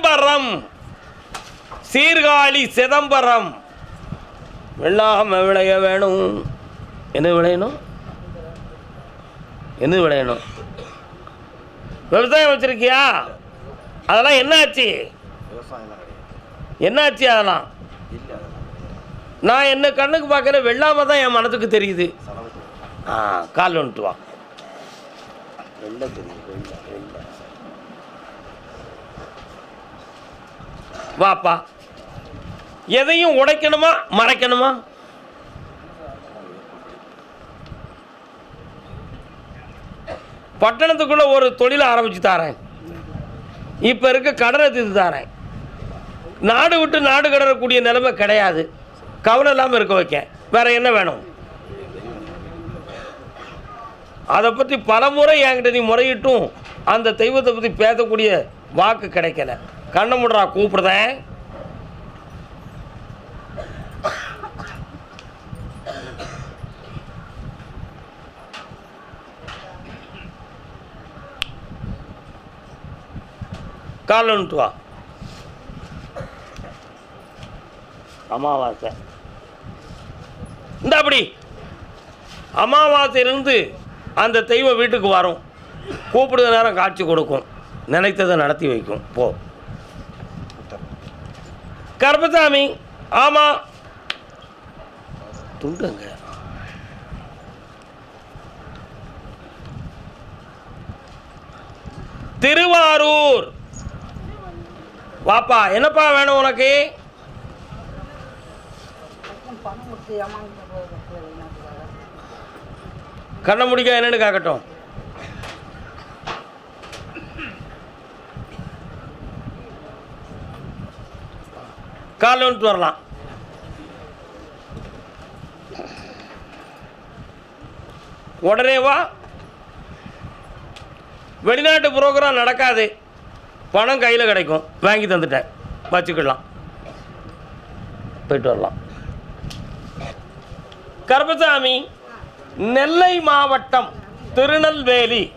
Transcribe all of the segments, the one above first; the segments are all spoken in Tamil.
சிதம்பரம் சீர்காழி சிதம்பரம். வெள்ளாம விளைய வேணும். என்ன விளையணும்? என்ன விளையணும்? விவசாயம் வச்சிருக்கியா? அதெல்லாம் என்னாச்சு? என்னாச்சு அதெல்லாம்? நான் என்ன கண்ணுக்கு பார்க்குற வெள்ளாம தான் என் மனதுக்கு தெரியுது. ஆ கால் வந்துட்டு வா. வாப்பா. எதையும் உடைக்கணுமா? மறைக்கணுமா? பட்டணத்துக்குள்ள ஒரு தொழிலை ஆரம்பிச்சு தாரேன். இப்போ இருக்க கடனை தீர்த்து தாரேன். நாடு விட்டு நாடு கடறக்கூடிய நிலைமை கிடையாது. கவலை இல்லாமல் இருக்க வைக்க வேற என்ன வேணும்? அதை பற்றி பல முறை என்கிட்ட நீ முறையிட்டும். அந்த தெய்வத்தை பற்றி பேசக்கூடிய வாக்கு கிடைக்கல. கண்ணை முடுறா கூப்பிடுதேன் காலைல வந்துட்டு வா. அமாவாசை. இந்த அப்படி. அமாவாசையிலிருந்து அந்த தெய்வம் வீட்டுக்கு வரும். கூப்பிடுற நேரம் காட்சி கொடுக்கும். நினைத்ததை நடத்தி வைக்கும். போ. கருப்பசாமி ஆமாம் துண்டுங்க. திருவாரூர். வாப்பா என்னப்பா வேணும் உனக்கு? கண்ண முடிக்க என்னன்னு கேட்கட்டும் காலைல வந்துட்டு வரலாம். உடனே வா. வெளிநாட்டு ப்ரோக்ராம் நடக்காது. பணம் கையில் கிடைக்கும். வாங்கி தந்துட்டேன். வச்சுக்கலாம் போயிட்டு வரலாம். கருப்பசாமி நெல்லை மாவட்டம் திருநெல்வேலி.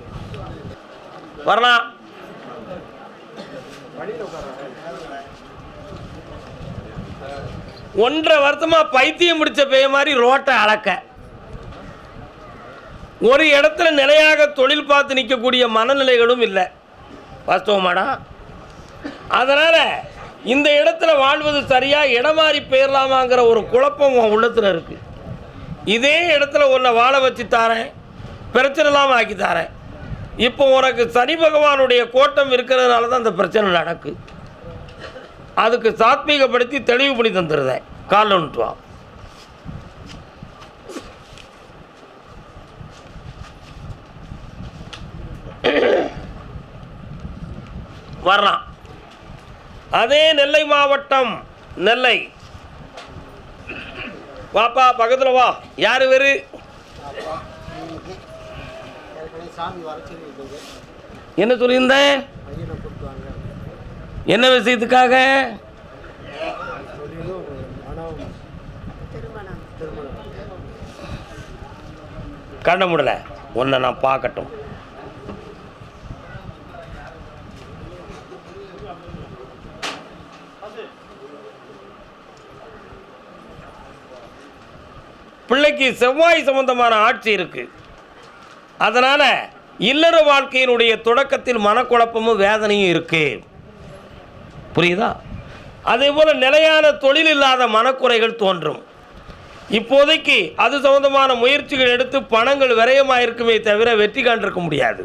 வரலாம். ஒன்றரை வருஷமாக பைத்தியம் பிடிச்ச பேய மாதிரி ரோட்டை அளக்க. ஒரு இடத்துல நிலையாக தொழில் பார்த்து நிற்கக்கூடிய மனநிலைகளும் இல்லை. வாஸ்தவமாடா. அதனால் இந்த இடத்துல வாழ்வது சரியாக இடமாறி போயிடலாமாங்கிற ஒரு குழப்பம் உன் உள்ளத்தில் இருக்குது இதே இடத்துல உன்னை வாழ வச்சு தாரேன் பிரச்சனை இல்லாமல் ஆக்கி தாரேன். இப்போ உனக்கு சனி பகவானுடைய கோட்டம் இருக்கிறதுனால தான் அந்த பிரச்சனை நடக்குது அதுக்கு சாத்வீகப்படுத்தி தெளிவு பண்ணி தந்துடுறேன் காலில் வந்துட்டு வா. வரலாம். அதே நெல்லை மாவட்டம் நெல்லை. வாப்பா பக்கத்தில் வா. யார் வேறு? என்ன சொல்லியிருந்தேன்? என்ன விஷயத்துக்காக? கண்ண முடியல உன்னை நான் பார்க்கட்டும். பிள்ளைக்கு செவ்வாய் சம்பந்தமான ஆட்சி இருக்கு. அதனால் இல்லற வாழ்க்கையினுடைய தொடக்கத்தில் மனக்குழப்பமும் வேதனையும் இருக்குது புரியுதா? அதே போல் நிலையான தொழில் இல்லாத மனக்குறைகள் தோன்றும். இப்போதைக்கு அது சம்பந்தமான முயற்சிகள் எடுத்து பணங்கள் விரயமாக இருக்குமே தவிர வெற்றி காண்டிருக்க முடியாது.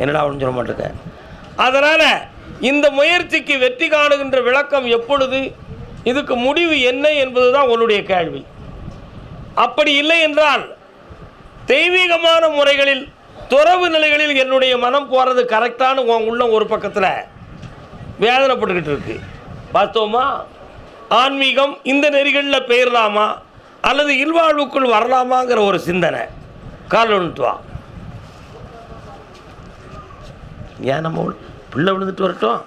என்னடா அப்படின்னு சொல்ல மாட்டேங்க அதனால் இந்த முயற்சிக்கு வெற்றி காணுகின்ற விளக்கம் எப்பொழுது? இதுக்கு முடிவு என்ன என்பது தான் உன்னுடைய கேள்வி. அப்படி இல்லை என்றால் தெய்வீகமான முறைகளில் துறவு நிலைகளில் என்னுடைய மனம் போகிறது கரெக்டான உன் உள்ளம் ஒரு பக்கத்தில். வேதனைப்பட்டுக்கிட்டு இருக்கு. பார்த்தோமா? ஆன்மீகம் இந்த நெறிகளில் பெயரலாமா? அல்லது இல்வாழ்வுக்குள் வரலாமாங்கிற ஒரு சிந்தனை. காலனுத்துவா ஏன் நம்ம உள்- பிள்ளை விழுந்துட்டு வரட்டும்.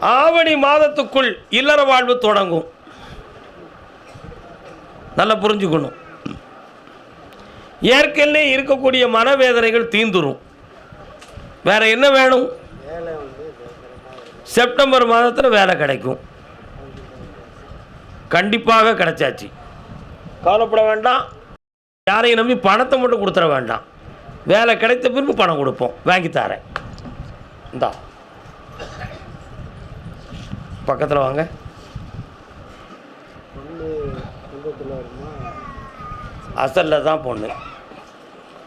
ஆவணி மாதத்துக்குள் இல்லற வாழ்வு தொடங்கும். நல்லா புரிஞ்சுக்கணும். ஏற்கனவே இருக்கக்கூடிய மனவேதனைகள் தீந்துரும். வேறு என்ன வேணும்? வேலை செப்டம்பர் மாதத்தில் வேலை கிடைக்கும். கண்டிப்பாக கிடைச்சாச்சு. கவலைப்பட வேண்டாம். யாரையும் நம்பி பணத்தை மட்டும் கொடுத்துட வேண்டாம். வேலை கிடைத்த பின்பு பணம் கொடுப்போம். வாங்கி தரேன். இந்தா. பக்கத்தில் வாங்க. அசலில் தான் பொண்ணு.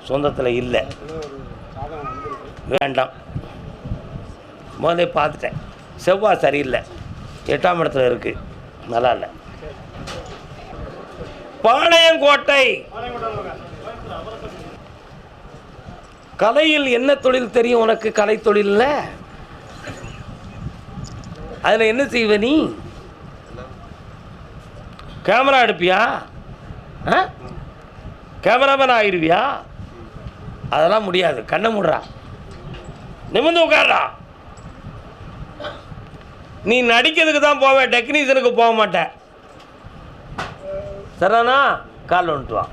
சொந்தத்தில் இல்லை ஏற்கனவே ஒரு சாதகம் வந்திருக்கு வேண்டாம். முதல்ல பார்த்துட்டேன். செவ்வாய் சரியில்லை. எட்டாம் இடத்துல இருக்குது நல்லா இல்லை. பாளையங்கோட்டை. கலையில் என்ன தொழில் தெரியும் உனக்கு? கலை தொழிலில்? அதில் என்ன செய்வ நீ? கேமரா எடுப்பியா? ஆ? கேமராமேன் ஆயிடுவியா அதெல்லாம் முடியாது. கண்ணை முடுறா. நிமிர்ந்து உட்கார்றா. நீ நடிக்கிறதுக்கு தான் போவேன் டெக்னீஷியனுக்கு போக மாட்டேன் சரிதானா கால் வந்துட்டு வா.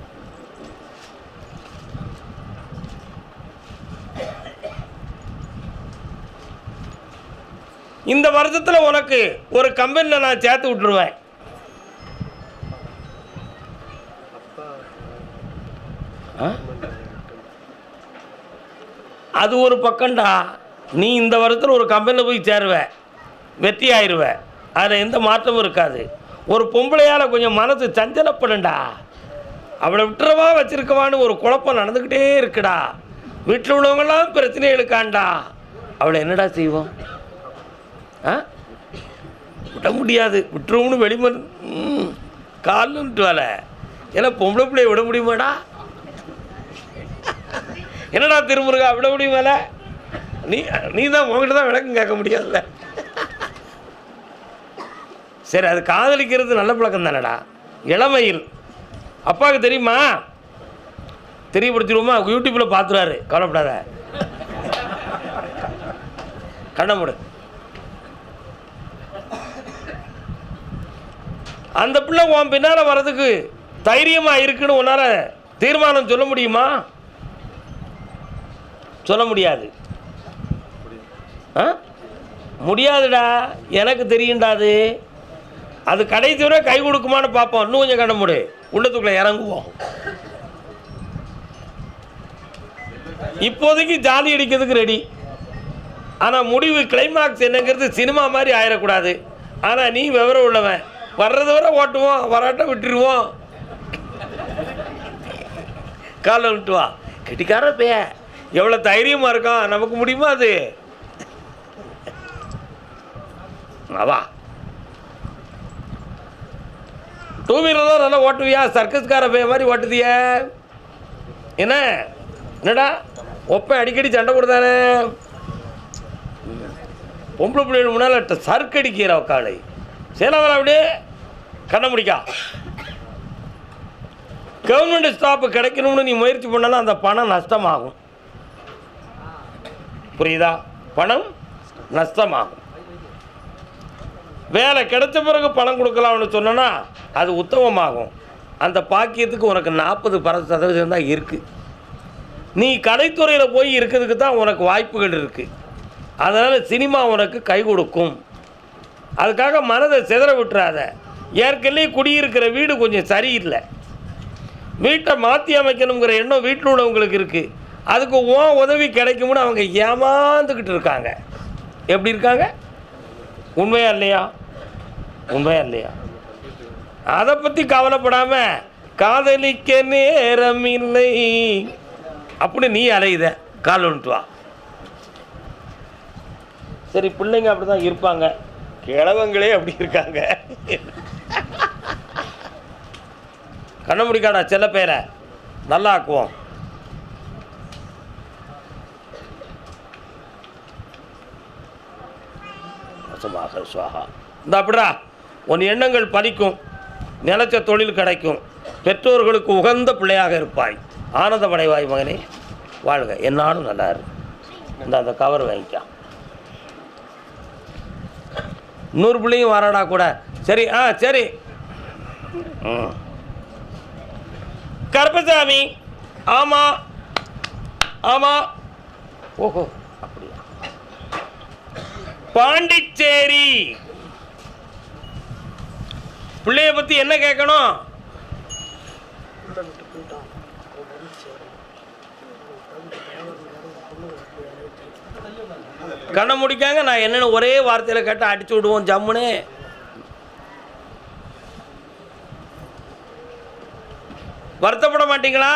இந்த வருஷத்தில் உனக்கு ஒரு கம்பெனியில் நான் சேர்த்து விட்டுருவேன். ஆ? அது ஒரு பக்கம்டா. நீ இந்த வருடத்தில் ஒரு கம்பெனியில் போய் சேருவ. வெற்றி ஆயிடுவ அதில் எந்த மாற்றமும் இருக்காது. ஒரு பொம்பளையால் கொஞ்சம் மனசு சஞ்சலப்படும்டா அவளை விட்டுறவா வச்சுருக்கவான்னு ஒரு குழப்பம் நடந்துக்கிட்டே இருக்குடா. வீட்டில் உள்ளவங்கெல்லாம் பிரச்சனைகளுக்காண்டா அவளை என்னடா செய்வோம்? ஆ? விட முடியாது. விட்டுருவோம்னு வெளிமன் ம் வேலை. ஏன்னா பொம்பளை பிள்ளைய விட முடியுமாடா? என்னடா திருமுருகா விட முடியும் வேலை நீ நீ தான் உங்ககிட்ட தான் விளக்கம் கேட்க முடியாதுல்ல? சரி அது காதலிக்கிறது நல்ல பழக்கம் தானடா. இளமையில். அப்பாவுக்கு தெரியுமா? தெரியப்படுத்திடுவோமா? யூடியூப்பில் பார்த்துருவாரு கவலைப்படாத. கண்ண முடு. அந்த பிள்ளை உன் பின்னால் வர்றதுக்கு தைரியமாக இருக்குன்னு உன்னால் தீர்மானம் சொல்ல முடியுமா? சொல்ல முடியாது. ஆ? முடியாதுடா. எனக்கு தெரியும்டா அது. அது கடைசி வரை கை கொடுக்குமான்னு பார்ப்போம். இன்னும் கொஞ்சம் கண்ண மூடு. உள்ளத்துக்குள்ளே இறங்குவோம். இப்போதைக்கு ஜாலி அடிக்கிறதுக்கு ரெடி ஆனால் முடிவு கிளைமாக்ஸ் என்னங்கிறது சினிமா மாதிரி ஆயிடக்கூடாது ஆனால் நீ விவரம் உள்ளவன். வர்றது வர ஓட்டுவோம். வராட்டம் விட்டுருவோம். காலை விட்டு வா. கெட்டிக்கார பைய எவ்வளோ தைரியமாக இருக்கான் நமக்கு முடியுமா அது? அதான் டூ வீலர் தான் நல்லா ஓட்டுவியா? சர்க்கஸ்கார பைய மாதிரி ஓட்டுதிய. என்ன? என்னடா? ஒப்ப அடிக்கடி சண்டை கொடுத்தானே பொம்பளை பிள்ளைகள் முன்னால் சறுக்கடிக்கிற காலை. சேலம் அப்படியே கண்ண முடிக்கா. கவர்மெண்ட் ஸ்டாப்பு கிடைக்கணும்னு நீ முயற்சி பண்ணாலும் அந்த பணம் நஷ்டமாகும். புரியுதா? பணம் நஷ்டமாகும். வேலை கிடைச்ச பிறகு பணம் கொடுக்கலாம்னு சொன்னோன்னா அது உத்தமமாகும். அந்த பாக்கியத்துக்கு உனக்கு நாற்பது பர சதவீதம் தான் இருக்குது நீ கலைத்துறையில் போய் இருக்கிறதுக்கு தான் உனக்கு வாய்ப்புகள் இருக்குது அதனால் சினிமா உனக்கு கை கொடுக்கும். அதுக்காக மனதை சிதற விட்டுறாத. ஏற்கனவே குடியிருக்கிற வீடு கொஞ்சம் சரியில்லை. வீட்டை மாற்றி அமைக்கணுங்கிற எண்ணம் வீட்டில் உள்ளவங்களுக்கு இருக்குது அதுக்கு ஓ உதவி கிடைக்கும்னு அவங்க ஏமாந்துக்கிட்டு இருக்காங்க. எப்படி இருக்காங்க? உண்மையா இல்லையா? உண்மையா இல்லையா? அதை பற்றி கவலைப்படாமல் காதலிக்க நேரம் இல்லை. அப்படி நீ அலையுத. கால் வந்துட்டு வா. சரி பிள்ளைங்க அப்படி தான் இருப்பாங்க. கிழவங்களே அப்படி இருக்காங்க. கண்ண முடிக்காடா செல்ல பேரை. நல்லா ஆக்குவோம். வசமாக சுவாகா. இந்த அப்படிடா உன் எண்ணங்கள் பலிக்கும். நிலச்ச தொழில் கிடைக்கும். பெற்றோர்களுக்கு உகந்த பிள்ளையாக இருப்பாய். ஆனந்தமடைவாய் மகனே. வாழ்க. என்னாலும் நல்லா இருக்கு இந்த அந்த கவர் வாங்கிக்கா. இன்னொரு பிள்ளையும் வராடா கூட. சரி ஆ சரி. ம். கருப்பசாமி. ஆமாம் ஆமாம் ஓஹோ. பாண்டிச்சேரி. பிள்ளைய பற்றி என்ன கேட்கணும் கண்ணை முடிக்காங்க நான் என்னென்னு ஒரே வார்த்தையில் கேட்டால் அடிச்சு விடுவோம் ஜம்முன்னு. வருத்தப்பட மாட்டீங்களா?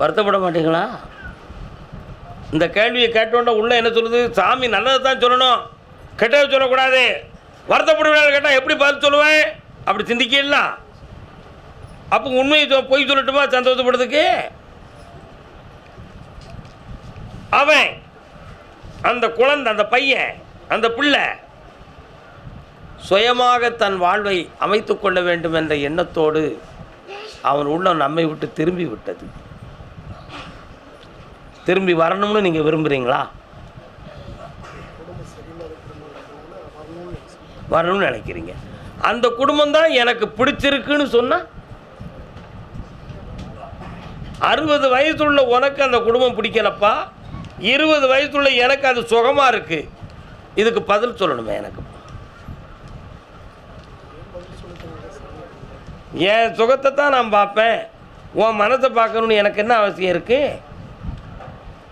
வருத்தப்பட மாட்டீங்களா? இந்த கேள்வியை கேட்டோன்னே உள்ள என்ன சொல்லுது? சாமி நல்லதை தான் சொல்லணும். கெட்டதை சொல்லக்கூடாது. வருத்தப்படுவீங்க கேட்டால் எப்படி பதில் சொல்லுவேன்? அப்படி சிந்திக்கலாம் அப்போ உண்மையை சொ- பொய் சொல்லட்டுமா? சந்தோஷப்படுறதுக்கு? அவன் அந்த குழந்தை அந்த பையன் அந்த பிள்ளை சுயமாக தன் வாழ்வை அமைத்து கொள்ள வேண்டும் என்ற எண்ணத்தோடு அவன் உள்ளம் நம்மை விட்டு திரும்பி விட்டது. திரும்பி வரணும்னு நீங்கள் விரும்புகிறீங்களா வரணும்னு நினைக்கிறீங்க. அந்த குடும்பம் தான் எனக்கு பிடிச்சிருக்குன்னு சொன்னால் அறுபது வயசுள்ள உனக்கு அந்த குடும்பம் பிடிக்கலப்பா. இருபது வயசுள்ள எனக்கு அது சுகமாக இருக்குது இதுக்கு பதில் சொல்லணுமே எனக்கு. என் சுகத்தை தான் நான் பார்ப்பேன். உன் மனசை பார்க்கணுன்னு எனக்கு என்ன அவசியம் இருக்குது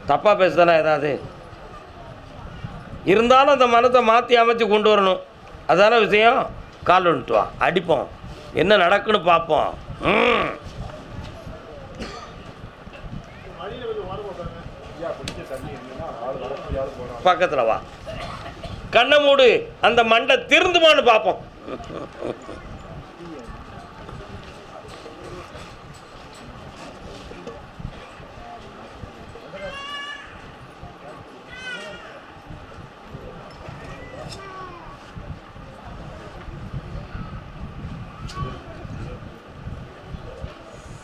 தப்பாக பேசுதானே ஏதாவது? இருந்தாலும் அந்த மனத்தை மாற்றி அமைச்சு கொண்டு வரணும். அதான விஷயம்? கால் வந்துட்டு வா. அடிப்போம். என்ன நடக்குன்னு பார்ப்போம். பக்கத்தில் வா. கண்ணை மூடு. அந்த மண்டை திருந்துமான்னு பார்ப்போம்.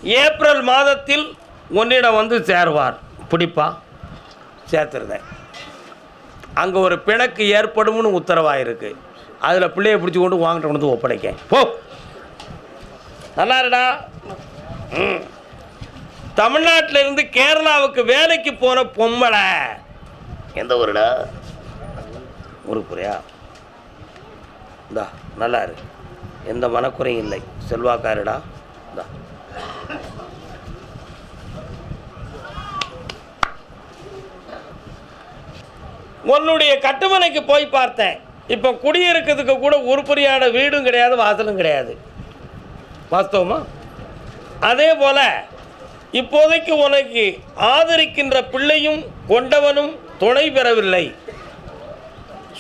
ஏப்ரல் மாதத்தில் உன்னிடம் வந்து சேருவார். பிடிப்பா? சேர்த்துருந்தேன். அங்கே ஒரு பிணக்கு ஏற்படும்னு உத்தரவாயிருக்கு. அதில் பிள்ளையை பிடிச்சி கொண்டு வாங்கிட்டு கொண்டு வந்து ஒப்படைக்க போ. நல்லாருடா ம். தமிழ்நாட்டிலிருந்து கேரளாவுக்கு வேலைக்கு போன பொம்பளை. எந்த ஊருடா? ஊருக்குறையா? இந்தா நல்லா இரு. எந்த மனக்குறையும் இல்லை. செல்வாக்காருடா. இந்தா. உன்னுடைய கட்டுமனைக்கு போய் பார்த்தேன். இப்போ குடியிருக்கிறதுக்கு கூட உருப்படியான வீடும் கிடையாது வாசலும் கிடையாது. வாஸ்தவமா? அதே போல இப்போதைக்கு உனக்கு ஆதரிக்கின்ற பிள்ளையும் கொண்டவனும் துணை பெறவில்லை.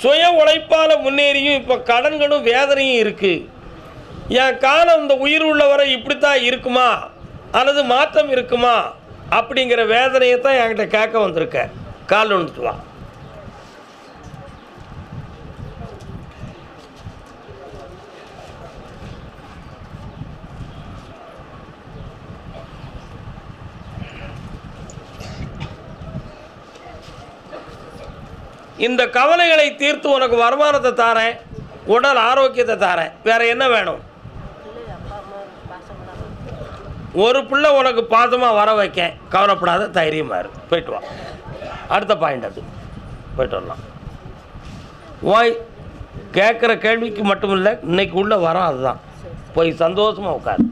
சுய உழைப்பால் முன்னேறியும் இப்போ கடன்களும் வேதனையும் இருக்குது என் காலம் இந்த உயிர் உள்ளவரை இப்படித்தான் இருக்குமா? அல்லது மாற்றம் இருக்குமா? அப்படிங்கிற வேதனையை தான் என்கிட்ட கேட்க வந்திருக்க. கால் வந்துட்டு வா. இந்த கவலைகளை தீர்த்து உனக்கு வருமானத்தை தாரேன் உடல் ஆரோக்கியத்தை தாரேன். வேற என்ன வேணும்? ஒரு பிள்ளை உனக்கு பாசமாக வர வைக்க கவலைப்படாத தைரியமாக இரு. போயிட்டு வா. அடுத்த பாயிண்ட் அது. போயிட்டு வரலாம். ஓய் கேட்குற கேள்விக்கு மட்டும் இல்லை இன்னைக்கு உள்ள வரோம் அதுதான். போய் சந்தோஷமாக உட்காரு.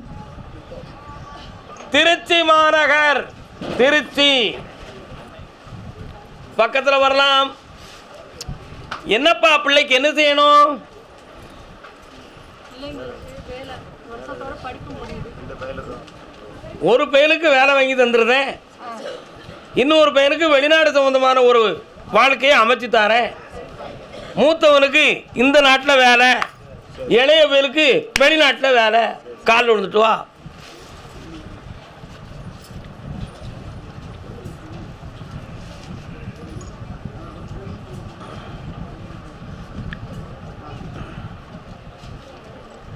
திருச்சி மாநகர். திருச்சி. பக்கத்தில் வரலாம். என்னப்பா பிள்ளைக்கு என்ன செய்யணும்? பிள்ளைங்களுக்கு வேலை வருஷத்தோட படிப்பு முடியுது ஒரு பையனுக்கு வேலை வாங்கி தந்துடுறேன் இன்னொரு பையனுக்கு வெளிநாடு சம்மந்தமான ஒரு வாழ்க்கையை அமைச்சு தரேன். மூத்தவனுக்கு இந்த நாட்டில் வேலை இளைய பையனுக்கு வெளிநாட்டில் வேலை கால் விழுந்துட்டு வா.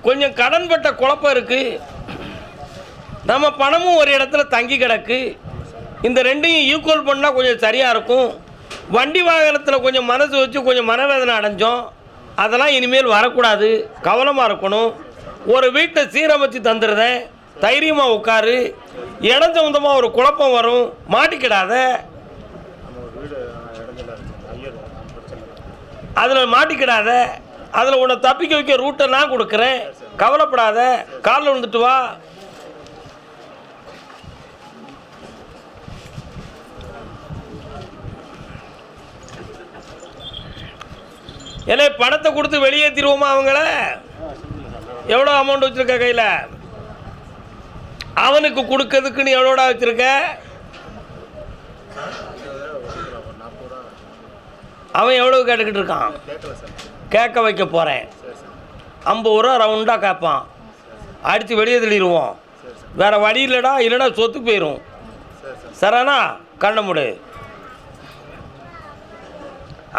கொஞ்சம் கடன்பட்ட குழப்பம் இருக்குது நம்ம பணமும் ஒரு இடத்துல தங்கி கிடக்கு. இந்த ரெண்டையும் ஈக்குவல் பண்ணால் கொஞ்சம் சரியாக இருக்கும். வண்டி வாகனத்தில் கொஞ்சம் மனசு வச்சு கொஞ்சம் மனவேதனை அடைஞ்சோம். அதெல்லாம் இனிமேல் வரக்கூடாது. கவனமாக இருக்கணும். ஒரு வீட்டை சீரமைச்சு தந்துடுறேன் தைரியமாக உட்காரு. இடம் சம்மந்தமாக ஒரு குழப்பம் வரும். மாட்டிக்கிடாத. அதில் மாட்டிக்கிடாத. அதில் உன்னை தப்பிக்க வைக்க ரூட்டை நான் கொடுக்குறேன். கவலைப்படாத. காலில் விழுந்துட்டு வா. ஏலே பணத்தை கொடுத்து வெளியேற்றிடுவோமா அவங்கள? எவ்வளோ அமௌண்ட் வச்சுருக்க கையில்? அவனுக்கு கொடுக்கறதுக்குன்னு எவ்வளோடா வச்சுருக்க? அவன் எவ்வளோ கேட்டுக்கிட்டு இருக்கான்? கேட்க வைக்க போகிறேன் ஐம்பது ரூபா ரவுண்டாக கேட்பான். அடித்து வெளியே தள்ளிடுவோம். வேறு வழி இல்லைடா இல்லைடா சொத்து போயிடும் சரணா கண்ண முடு.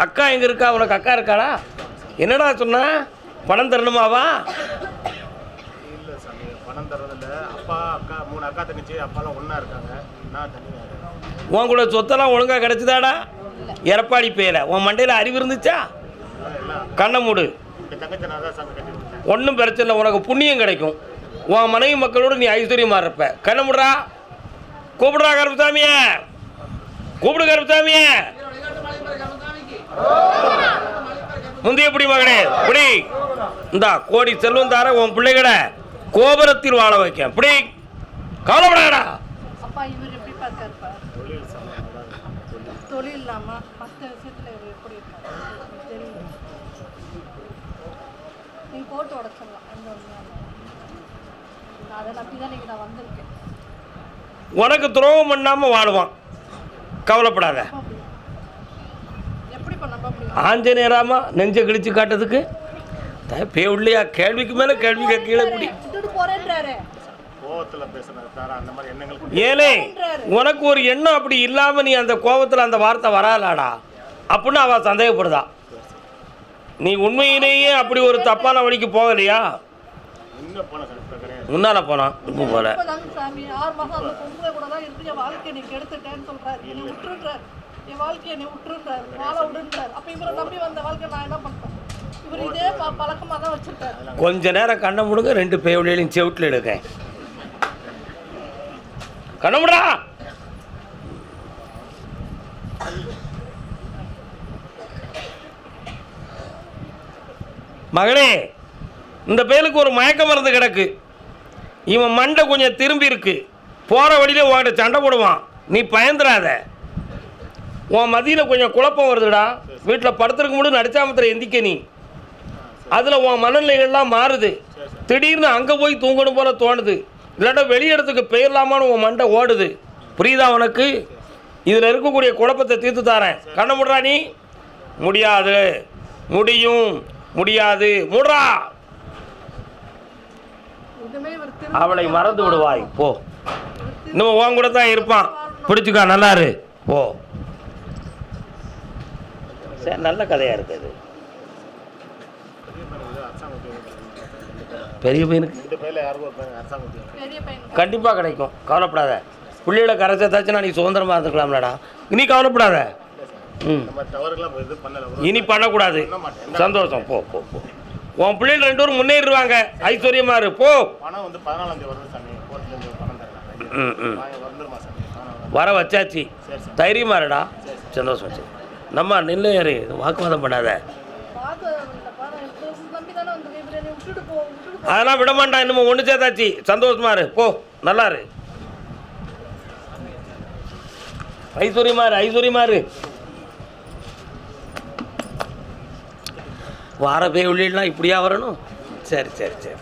அக்கா எங்கே இருக்கா? உனக்கு அக்கா இருக்காடா என்னடா சொன்ன? பணம் தரணுமாவா பணம் தர்றதில்ல அப்பா அக்கா மூணு அக்கா தங்கச்சி அப்பாலாம் ஒன்றா இருக்காங்க. நான் உன் கூட சொத்தெல்லாம் ஒழுங்காக கிடச்சிதாடா? எடப்பாடி பேர உன் மண்டையில் அறிவு இருந்துச்சா? கண்ணை மூடு. ஒன்றும் பிரச்சனை இல்லை. உனக்கு புண்ணியம் கிடைக்கும். உன் மனைவி மக்களோடு நீ ஐஸ்வர்யமா இருப்ப. கண்ணமுடுறா கூப்பிடுறா கருப்பசாமிய. கூப்பிடு கருப்பசாமிய. முந்தைய பிடி மகனே பிடி. இந்தா கோடி செல்வம் தார உன் பிள்ளைகட கோபுரத்தில் வாழ வைக்க பிடி. கவலைப்படாடா போட்டு உடச்சிடலாம். உண்மையான அதை நம்பி தான் நீங்க நான் வந்திருக்கேன். உனக்கு துரோகம் பண்ணாமல் வாழுவான் கவலைப்படாத அப்பா அப்படி. எப்படி இப்ப நம்ப முடியும் ஆஞ்சநேயராமா நெஞ்சை கிழிச்சு காட்டுறதுக்கு? பேவுள்ளையா கேள்விக்கு மேலே கேள்வி கீழே பிடி விட்டுட்டு போறேன்றாரு. கோவத்தில் பேசுனது தவிர அந்த மாதிரி எண்ணங்கள் ஏலே உனக்கு ஒரு எண்ணம் அப்படி இல்லாமல் நீ அந்த கோபத்தில் அந்த வார்த்தை வராலாடா அப்படின்னு அவள் சந்தேகப்படுதா? நீ உண்மையிலேயே அப்படி ஒரு தப்பான வழிக்கு போகலையா? முன்னால் போனான் இப்போ போல. என் வாழ்க்கையை என்னை விட்டுன்றாரு வாழ விடுன்றாரு அப்போ இவரை நம்பி வந்த வாழ்க்கை நான் என்ன பண்றேன் இவர் இதே ப- பழக்கமா தான் வச்சிருக்காரு. கொஞ்ச நேரம் கண்ணை முடுங்க ரெண்டு பேவுலையும் செவிட்டில் எடுக்க கண்ணமுடா மகளே இந்த பயலுக்கு ஒரு மயக்க மருந்து கிடக்கு. இவன் மண்டை கொஞ்சம் திரும்பி இருக்கு. போகிற வழியில் உங்கள்கிட்ட சண்டை போடுவான். நீ பயந்துடாத. உன் மதியில் கொஞ்சம் குழப்பம் வருதுடா. வீட்டில் படுத்துருக்க முடியும் நடிச்சாமத்தில் எந்திக்க நீ. அதில் உன் மனநிலைகள்லாம் மாறுது. திடீர்னு அங்கே போய் தூங்கணும் போல தோணுது. இல்லாட்டா வெளியிடத்துக்கு பெயர்லாமான்னு உன் மண்டை ஓடுது. புரியுதா உனக்கு? இதில் இருக்கக்கூடிய குழப்பத்தை தீர்த்து தாரேன். கண்ண முடுறா நீ. முடியாது. முடியும். முடியாது. முடுறா. அவளை மறந்து விடுவாய். போ. இன்னும் உன் கூட தான் இருப்பான். பிடிச்சிக்கா நல்லாரு போ. சரி நல்ல கதையாக இருக்குது பெரிய பையனுக்கு? கண்டிப்பாக கிடைக்கும். கவலைப்படாத. பிள்ளைகளை கரைச்சதாச்சுன்னா நீ சுதந்திரமாக இருந்துக்கலாம்லடா நீ கவலைப்படாத. ம். இனி பண்ணக்கூடாது. சந்தோஷம். போ போ போ. உன் பிள்ளைகள் ரெண்டு பேரும் முன்னேறிடுவாங்க. ஐஸ்வர்யமா இரு போ. வர வச்சாச்சு. சரி சார். தைரியமா இருடா. சந்தோஷம் வச்சு நம்ம நில்லு ஏறு வாக்குவாதம் பண்ணாத. அதெல்லாம் விட மாட்டான் இன்னமும் ஒன்று சேர்த்தாச்சு. சந்தோஷமா இரு. போ நல்லா இரு. ஐஸ்வர்யமா இரு ஐஸ்வர்யமா இரு. வார பேய் உள்ளிடலாம் இப்படியா வரணும்? சரி சரி சரி.